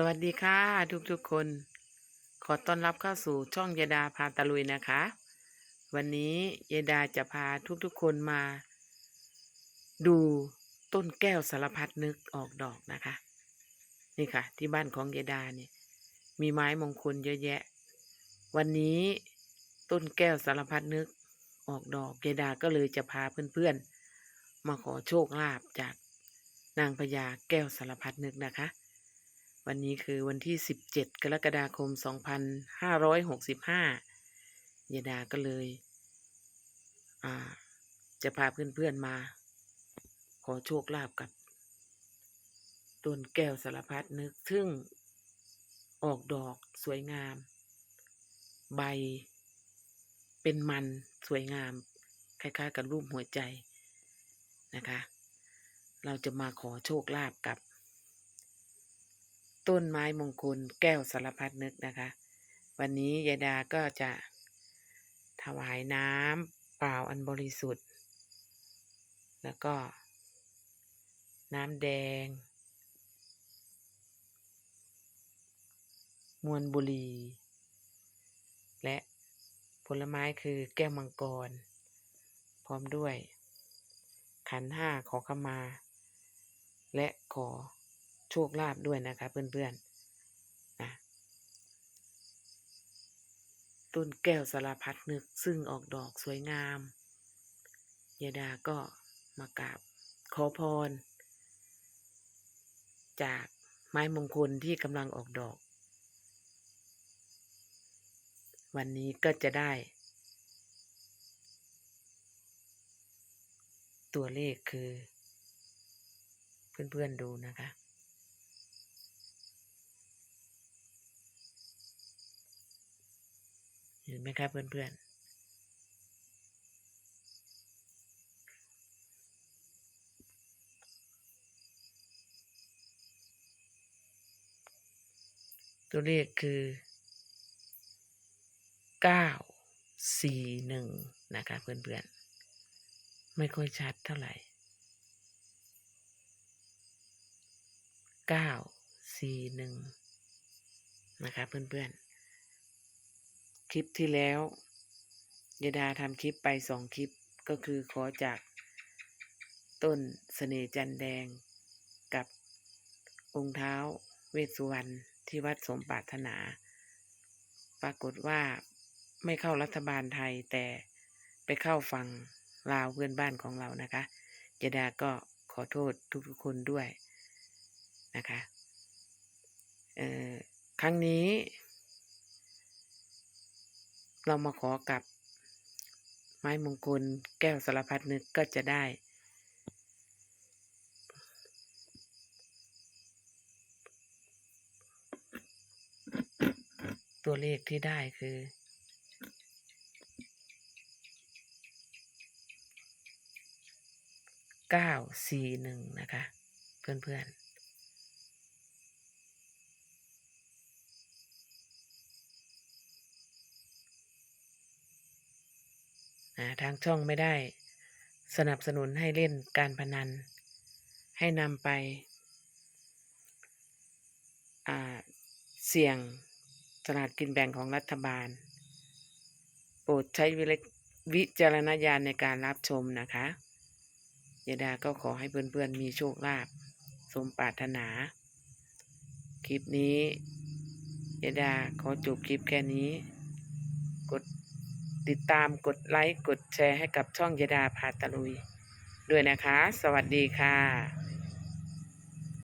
สวัสดีค่ะ ทุกๆคน ขอต้อนรับเข้าสู่ช่องยายดาพาตะลุยนะคะ วันนี้ยายดาจะพาทุกๆคนมา ดูต้นแก้วสารพัดนึกออกดอกนะคะ นี่ค่ะ ที่บ้านของยายดาเนี่ยมีไม้มงคลเยอะแยะ วันนี้ต้นแก้วสารพัดนึกออกดอกยายดาก็เลยจะพาเพื่อนๆ มาขอโชคลาภจากนางพญาแก้วสารพัดนึกนะคะ วันนี้คือวันที่ 17 กรกฎาคม 2565ยายดาก็เลยจะพาเพื่อนๆมา ขอโชคลาภกับต้นแก้วสารพัดนึกซึ่งออกดอกสวยงาม ใบ เป็นมันสวยงาม คล้ายๆ กับรูปหัวใจนะคะ เราจะมาขอโชคลาภกับ ต้นไม้มงคลแก้วสารพัดนึกนะคะ วันนี้ยายดาก็จะถวายน้ำเปล่าอันบริสุทธิ์ แล้วก็ น้ำแดง มวลบุรี และผลไม้คือแก้วมังกร พร้อมด้วย ขันห้าขอขมา และขอ โชคลาภด้วยนะคะ เพื่อนๆนะต้นแก้วสารพัดนึกซึ่งออกดอกสวยงามยายดาก็มากราบขอพร จากไม้มงคลที่กำลังออกดอก วันนี้ก็จะได้ ตัวเลขคือ เพื่อนๆดูนะคะ เห็นไหมครับเพื่อนๆ ตัวเลขคือเก้าสี่หนึ่งนะคะเพื่อนๆ ไม่ค่อยชัดเท่าไหร่เก้าสี่หนึ่งนะคะเพื่อนๆ คลิปที่แล้วยายดาทำคลิปไปสองคลิปก็คือขอจากต้นเสน่จันแดง กับองค์เท้าเวสสุวรรณที่วัดสมปรารถนา ปรากฏว่าไม่เข้ารัฐบาลไทยแต่ไปเข้าฝั่งลาวเพื่อนบ้านของเรานะคะยายดาก็ขอโทษทุกๆคนด้วยนะคะครั้งนี้ เรามาขอกับ ไม้มงคลแก้วสารพัดนึกก็จะได้ ตัวเลขที่ได้คือเก้าสี่หนึ่งนะคะ เพื่อนๆ ทางช่องไม่ได้สนับสนุนให้เล่นการพนัน ให้นำไปเสี่ยงสลากกินแบ่งของรัฐบาล โปรดใช้วิวจารณญาณในการรับชมนะคะยายดาก็ขอให้เพื่อนๆมีโชคลาภสมปรารถนา คลิปนี้ยายดาขอจบคลิปแค่นี้ ติดตามกดไลค์กดแชร์ให้กับช่องยายดาพาตะลุย ด้วยนะคะ สวัสดีค่ะ